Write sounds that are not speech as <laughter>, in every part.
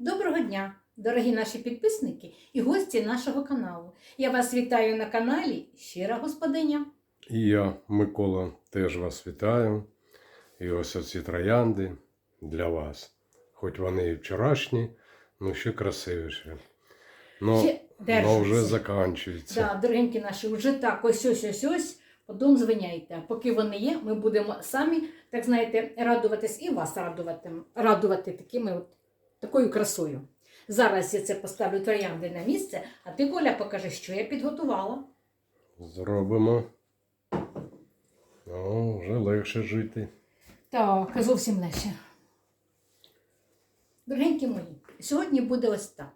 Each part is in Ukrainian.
Доброго дня, дорогі наші підписники і гості нашого каналу. Я вас вітаю на каналі Щира Господиня. І я, Микола, теж вас вітаю. І ось оці троянди для вас. Хоч вони і вчорашні, ну ще красивіші. Ну, Ще ну держаться. вже закінчується. Да, дорогенькі наші, вже так ось ось ось ось. Потім звиняйте. Поки вони є, ми будемо самі, так знаєте, радуватись і вас радувати, радувати такими от, такою красою. Зараз я це поставлю троянди на місце, а ти, Коля, покажи, що я підготувала. Зробимо. Ну, вже легше жити. Так, зовсім легше. Дорогенькі мої, сьогодні буде ось так.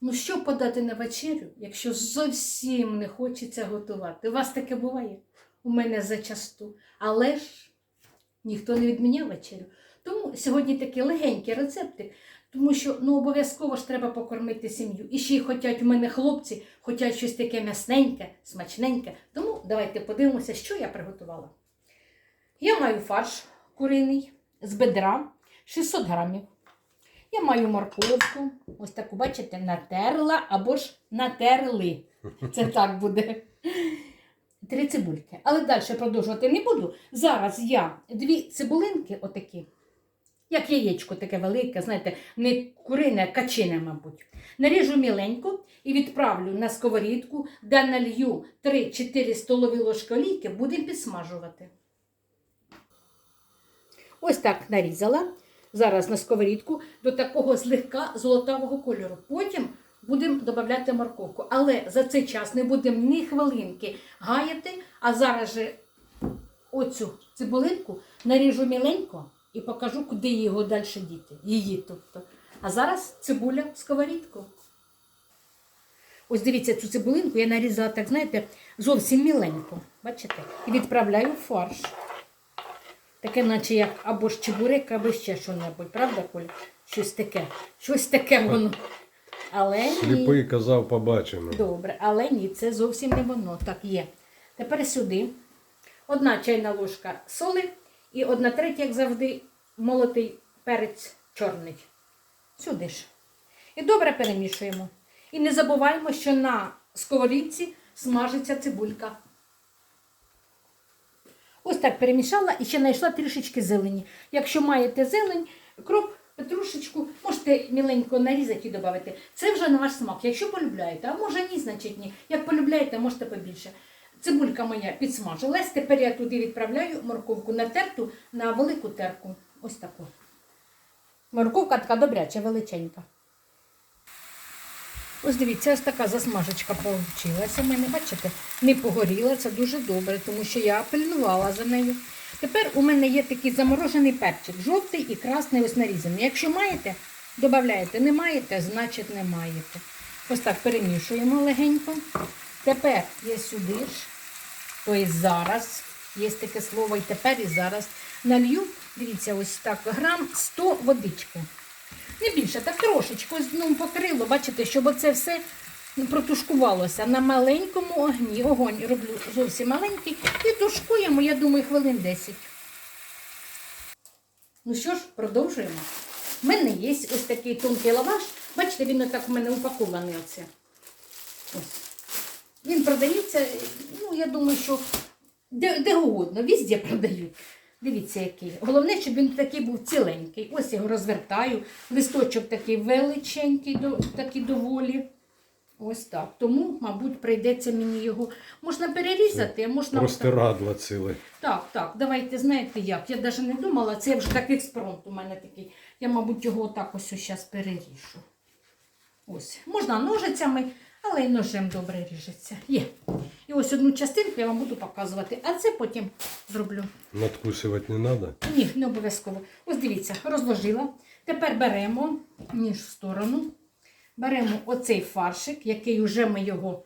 Ну, що подати на вечерю, якщо зовсім не хочеться готувати? У вас таке буває? У мене зачасту. Але ж ніхто не відміняв вечерю. Тому сьогодні такі легенькі рецепти, тому що ну, обов'язково ж треба покормити сім'ю. І ще й хотять у мене хлопці, хотять щось таке м'ясненьке, смачненьке. Тому давайте подивимося, що я приготувала. Я маю фарш куриний з бедра 600 грамів. Я маю морковку, ось таку, бачите, натерла або ж натерли. Це так буде. Три цибульки. Але далі продовжувати не буду. Зараз я дві цибулинки, отакі, як яєчко таке велике, знаєте, не курине, а качине, мабуть. Наріжу міленько і відправлю на сковорідку, де налью 3-4 столові ложки олійки, будемо підсмажувати. Ось так нарізала. Зараз на сковорідку до такого злегка золотавого кольору. Потім будемо додати морковку. Але за цей час не будемо ні хвилинки гаяти, а зараз же оцю цибулинку наріжу міленько і покажу, куди його далі діти. Її тобто. А зараз цибуля в сковорідку. Ось дивіться, цю цибулинку я нарізала, так знаєте, зовсім міленько. Бачите? І відправляю в фарш. Таке, наче як або ж чебурек, або ще що-небудь, правда, Коль? Щось таке. Щось таке воно. Але ні. Казав, побачимо. Добре, але ні, це зовсім не воно. Так є. Тепер сюди одна чайна ложка соли і одна третя, як завжди, молотий перець чорний. Сюди ж. І добре перемішуємо. І не забуваємо, що на сковорідці смажиться цибулька. Ось так перемішала і ще знайшла трішечки зелені. Якщо маєте зелень, кроп, петрушечку, можете міленько нарізати і додати. Це вже на ваш смак. Якщо полюбляєте, а може ні, значить ні. Як полюбляєте, можете побільше. Цибулька моя підсмажилась. Тепер я туди відправляю морковку натерту на велику терку. Ось таку. Морковка така добряча, величенька. Ось дивіться, ось така засмажечка получилася. У мене, бачите, не погоріла. Це дуже добре, тому що я пильнувала за нею. Тепер у мене є такий заморожений перчик, жовтий і красний ось нарізаний. Якщо маєте, додаєте. Не маєте, значить не маєте. Ось так перемішуємо легенько. Тепер я сюди ж, тобто зараз, є таке слово, і тепер і зараз налью, дивіться, ось так, грам 100 водички. Не більше, так трошечки, ось ну, покрило, бачите, щоб оце все протушкувалося на маленькому огні. Огонь роблю зовсім маленький і тушкуємо, я думаю, хвилин 10. Ну що ж, продовжуємо. У мене є ось такий тонкий лаваш. Бачите, він отак у мене упакований оце. Ось. Він продається, ну, я думаю, що де, де угодно, везде продають. Дивіться, який. Головне, щоб він такий був ціленький. Ось я його розвертаю. Листочок такий величенький, такий доволі. Ось так. Тому, мабуть, прийдеться мені його. Можна перерізати, а можна. отак. Простирадла ціле. Так, так, давайте, знаєте як. Я навіть не думала, це вже так експромт у мене такий. Я, мабуть, його отак ось зараз переріжу. Ось. Можна ножицями, але й ножем добре ріжеться. Є. І ось одну частинку я вам буду показувати, а це потім зроблю. Надкусувати не треба. Ні, не обов'язково. Ось дивіться, розложила. Тепер беремо ніж в сторону. Беремо оцей фаршик, який вже ми його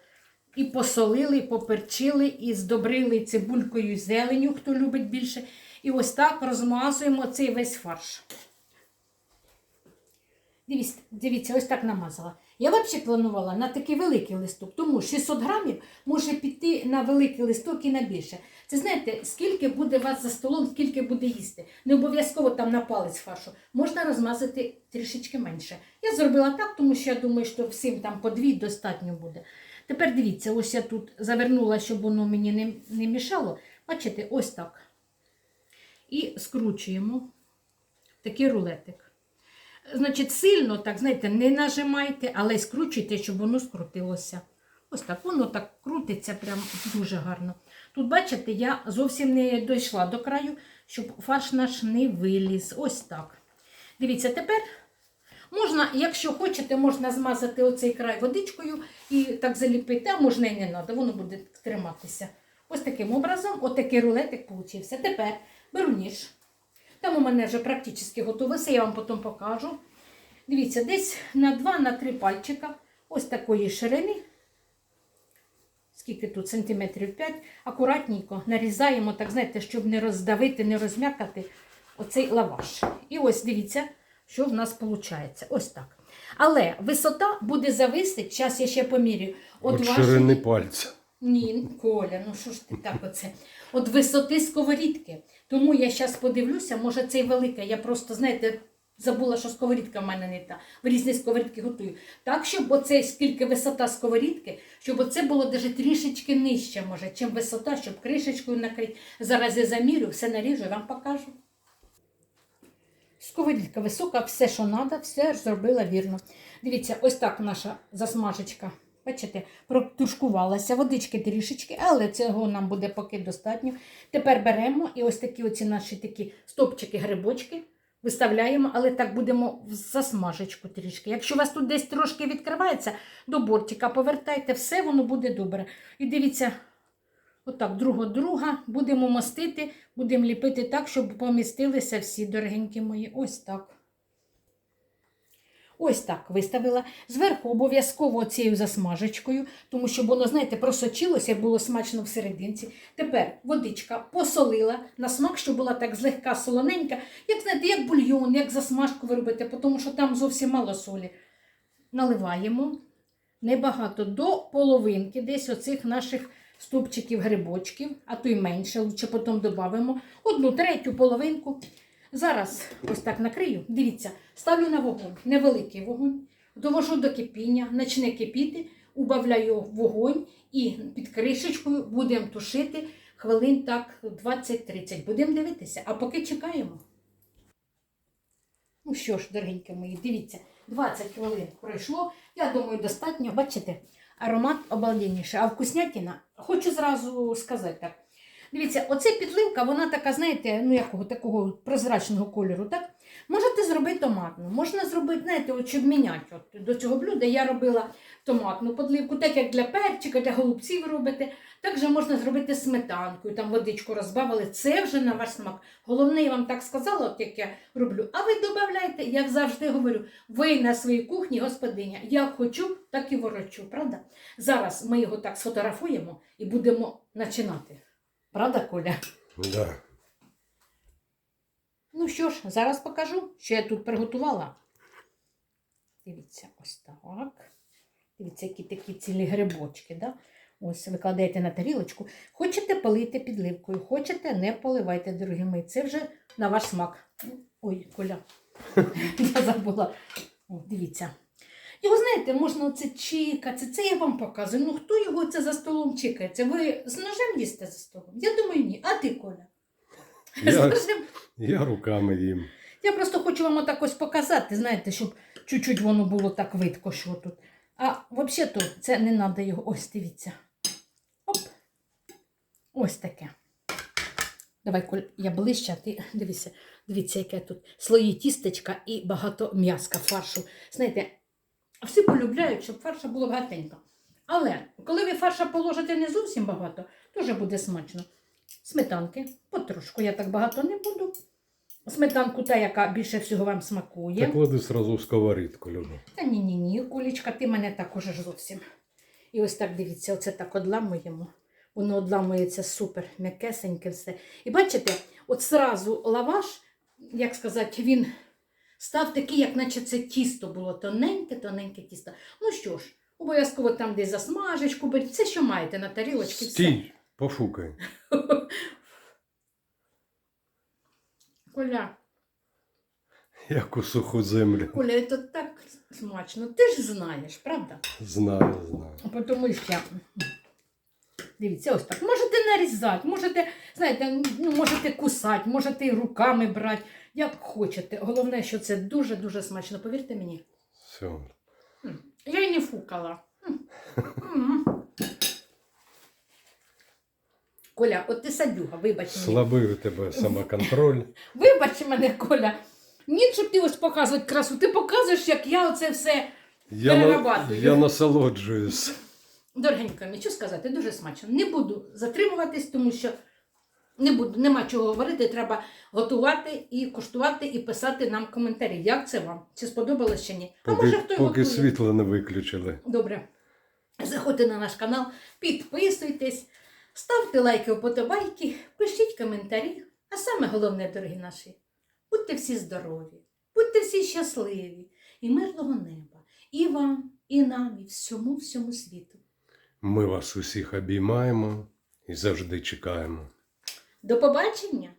і посолили, і поперчили, і здобрили цибулькою і зеленю, хто любить більше. І ось так розмазуємо цей весь фарш. Дивіться, дивіться, ось так намазала. Я взагалі планувала на такий великий листок, тому 600 грамів може піти на великий листок і на більше. Це знаєте, скільки буде вас за столом, скільки буде їсти. Не обов'язково там на палець фаршу. Можна розмазати трішечки менше. Я зробила так, тому що я думаю, що всім там по дві достатньо буде. Тепер дивіться, ось я тут завернула, щоб воно мені не, не мішало. Бачите, ось так. І скручуємо такий рулетик. Значить, сильно, так, знаєте, не нажимайте, але скручуйте, щоб воно скрутилося. Ось так, воно так крутиться прям дуже гарно. Тут, бачите, я зовсім не дійшла до краю, щоб фарш наш не виліз. Ось так. Дивіться, тепер можна, якщо хочете, можна змазати оцей край водичкою і так заліпити, а можна і не треба, воно буде триматися. Ось таким образом, отакий рулетик получився. Тепер беру ніж. Там у мене вже практично готове, все я вам потім покажу. Дивіться, десь на 2-3 пальчика, ось такої ширини. Скільки тут? Сантиметрів 5. Акуратненько нарізаємо, так знаєте, щоб не роздавити, не розм'якати оцей лаваш. І ось дивіться, що в нас виходить. Ось так. Але висота буде зависити, зараз я ще помірю. От, вашої- ширини пальця. Ні, Коля, ну що ж ти так оце? От висоти сковорідки. Тому я зараз подивлюся, може це й велика. Я просто, знаєте, забула, що сковорідка в мене не та. В різні сковорідки готую. Так, щоб оце скільки висота сковорідки, щоб оце було даже трішечки нижче, може, чим висота, щоб кришечкою накрити. Зараз я замірю, все наріжу і вам покажу. Сковорідка висока, все, що треба, все зробила вірно. Дивіться, ось так наша засмажечка. Бачите, протушкувалася, водички трішечки, але цього нам буде поки достатньо. Тепер беремо і ось такі оці наші такі стопчики, грибочки виставляємо, але так будемо в засмажечку трішки. Якщо у вас тут десь трошки відкривається, до бортика повертайте, все воно буде добре. І дивіться, отак, друга друга будемо мастити, будемо ліпити так, щоб помістилися всі дорогенькі мої. Ось так. Ось так виставила. Зверху обов'язково цією засмажечкою, тому що воно, знаєте, просочилося, було смачно всерединці. Тепер водичка посолила на смак, щоб була так злегка солоненька, як знаєте, як бульйон, як засмажку ви робите, тому що там зовсім мало солі. Наливаємо небагато до половинки, десь оцих наших ступчиків грибочків, а то й менше, лучше потім додамо одну третю половинку. Зараз ось так накрию. Дивіться, ставлю на вогонь, невеликий вогонь, довожу до кипіння, почне кипіти, убавляю вогонь і під кришечкою будемо тушити хвилин так 20-30. Будемо дивитися, а поки чекаємо. Ну що ж, дорогенькі мої, дивіться, 20 хвилин пройшло. Я думаю, достатньо. Бачите, аромат обалденніший. А вкуснятина, хочу зразу сказати так. Дивіться, оце підливка, вона така, знаєте, ну якого такого прозрачного кольору, так? Можете зробити томатну, можна зробити, знаєте, от, щоб міняти от, до цього блюда. Я робила томатну подливку, так як для перчика, для голубців робите. Так же можна зробити сметанкою, там водичку розбавили. Це вже на ваш смак. Головне, я вам так сказала, от як я роблю. А ви додавайте, як завжди говорю, ви на своїй кухні господиня. Як хочу, так і ворочу, правда? Зараз ми його так сфотографуємо і будемо починати. Правда, Коля? Да. Ну що ж, зараз покажу, що я тут приготувала. Дивіться, ось так. Дивіться, які такі цілі грибочки. Да? Ось викладаєте на тарілочку. Хочете полити підливкою, хочете, не поливайте, дорогі мої. Це вже на ваш смак. Ой, Коля, <laughs> я забула. О, дивіться. Його, знаєте, можна оце чикати, це я вам показую. Ну хто його це за столом чикається? Ви з ножем їсте за столом? Я думаю, ні. А ти, Коля? З Я, ножем? я руками їм. Я просто хочу вам отак ось показати, знаєте, щоб чуть-чуть воно було так видко, що тут. А взагалі-то це не треба його. Ось дивіться. Оп. Ось таке. Давай, Коль, я ближче, а ти дивіться, дивіться, яке тут слої тістечка і багато м'яска фаршу. Знаєте, всі полюбляють, щоб фарша було багатенько. Але коли ви фарша положите не зовсім багато, теж буде смачно. Сметанки, потрошку, я так багато не буду. Сметанку та, яка більше всього вам смакує. Так клади сразу в сковорідку, Люба. Та ні, ні, Колічка, ти мене також ж зовсім. І ось так дивіться, оце так одламуємо. Воно одламується супер, м'якесеньке все. І бачите, от зразу лаваш, як сказати, він Став такий, як наче це тісто було тоненьке, тоненьке тісто. Ну що ж, обов'язково там десь засмажечку беріть, все, що маєте на тарілочці, все. Стій, пофукай. <laughs> Коля, Як у суху землю. Коля, це так смачно. Ти ж знаєш, правда? Знаю, знаю. Тому що, дивіться, ось так. Можете нарізати, можете, знаєте, ну, можете кусати, можете і руками брати, як хочете. Головне, що це дуже-дуже смачно, повірте мені. Все. Я й не фукала. Коля, от ти садюга, вибач мене. Слабий у тебе самоконтроль. <laughs> Вибач мене, Коля. Ні, щоб ти ось показувати красу. Ти показуєш, як я оце все Я, на, Перерабатую. я насолоджуюсь. Дорогенько, що сказати, дуже смачно. Не буду затримуватись, тому що не буду, нема чого говорити. Треба готувати і куштувати, і писати нам коментарі. Як це вам? Чи сподобалось чи ні? А Поки, може хто поки світло не виключили. Добре. Заходьте на наш канал, підписуйтесь, ставте лайки, вподобайки, пишіть коментарі. А саме головне, дорогі наші, будьте всі здорові, будьте всі щасливі і мирного неба. І вам, і нам, і всьому всьому світу. Ми вас усіх обіймаємо і завжди чекаємо. До побачення!